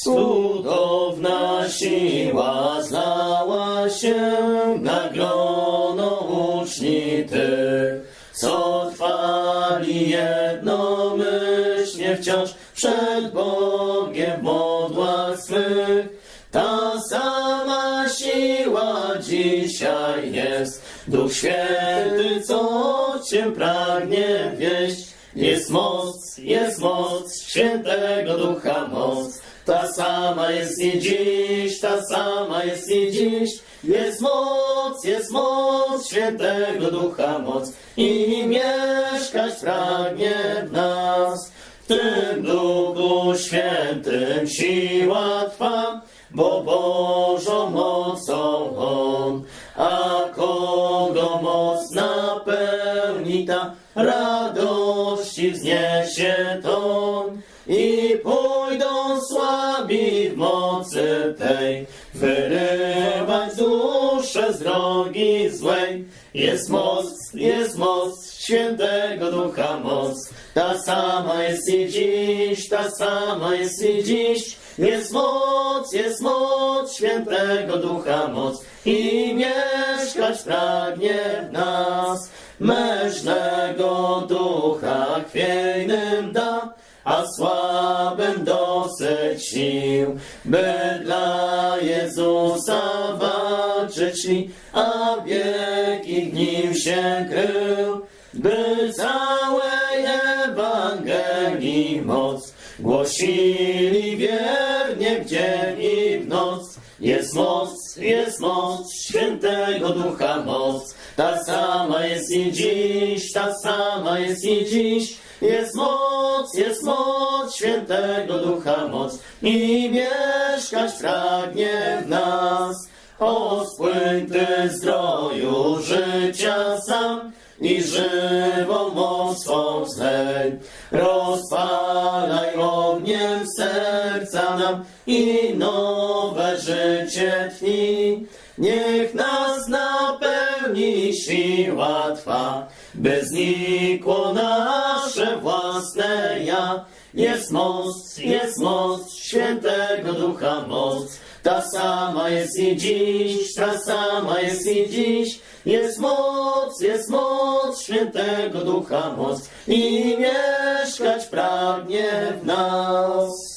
Cudowna siła zlała się na grono uczni tych, co trwali jednomyślnie wciąż przed Bogiem w modłach swych. Ta sama siła dzisiaj jest, Duch Święty, co Cię pragnie wieść. Jest moc, jest moc świętego ducha moc. Ta sama jest i dziś, ta sama jest i dziś. Jest moc, jest moc świętego ducha moc. I mieszkać pragnie w nas. W tym duchu świętym siła trwa, bo Bożą mocą On. A kogo moc napełni ta radości wzniesie ton i pójdą słabi w mocy tej wyrywać duszę z drogi złej. Jest moc, jest moc świętego ducha moc. Ta sama jest i dziś, ta sama jest i dziś. Jest moc, jest moc świętego ducha moc i mieszkać pragnie w nas. Ducha chwiejnym da, a słabym dosyć sił, by dla Jezusa walczyć szli, a wieki w nim się krył, by całej Ewangelii moc głosili wiernie w dzień i w noc. Jest moc, jest moc świętego ducha moc. Ta sama jest i dziś, ta sama jest i dziś. Jest moc, jest moc świętego ducha moc i mieszkać pragnie w nas. O spłyń Ty zdroju życia sam i żywą moc swą. Rozpalaj ogniem serca nam i nowe życie tchnij. Niech nas napełni siła Twa, by znikło nasze własne ja. Jest moc, jest moc świętego ducha moc. Ta sama jest i dziś, ta sama jest i dziś. Jest moc, jest moc świętego ducha moc i mieszkać pragnie w nas.